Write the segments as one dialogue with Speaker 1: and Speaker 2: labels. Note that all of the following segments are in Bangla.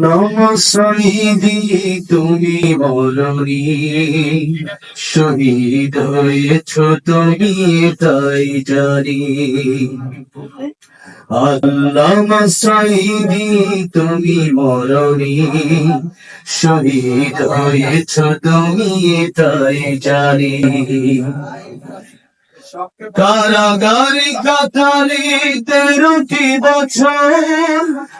Speaker 1: নমস্কারি তুমি বলনি। শহীদ হয়েছ তুমি, তাই জানি। আল্লাহ সাইদি তুমি মরণি শহীদ হয়েছ তুমি, তাই জানি। কারাগারে কাতারে তেরোটি বছর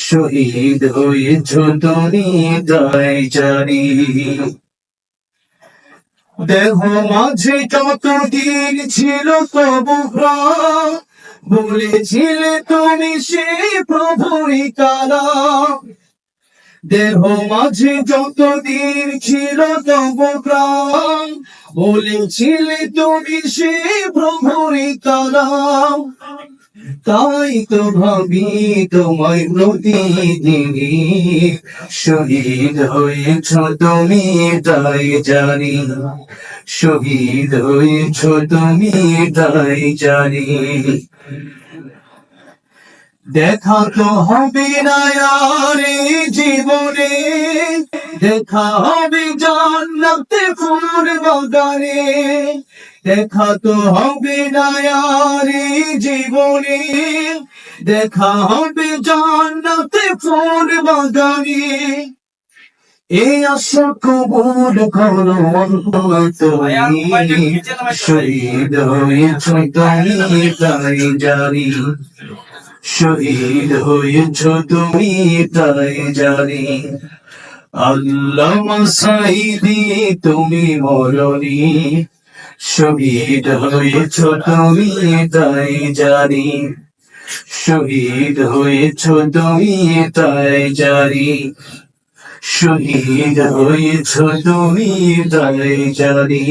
Speaker 1: শহীদ হয়েছ তুমি তাই জানি। দেহ মাঝে যতদিন ছিল তবু বলেছিলে তুমি সে প্রভুই কালা দেহ মাঝে যতদিন ছিল তবু প্রাণ বলেছিলে তুমি সে প্রভুরি কালাম তাই তো ভাবি তোমায় প্রতিদিনই শহীদ হয়েছ তুমি, তাই জানি। শহীদ হয়েছ তুমি, তাই জানি। দেখা তো হবে না আর জীবনে, দেখা হবে জান্নাতে ফুল বাগানে। দেখা তো হবে না এই জীবনে দেখা হবে জান্নাতে ফুল বাগানে। এই আশা কবুল করো তুমি শহীদ হয়েছ তুমি তাই জানি। শহীদ হয়েছ তুমি তাই জানি। আল্লাহ সাইদি তুমি মরণি। শহীদ হয়েছ তুমি, তাই জানি। শহীদ হয়েছ তুমি, তাই জানি। শহীদ হয়েছ তুমি, তাই জানি।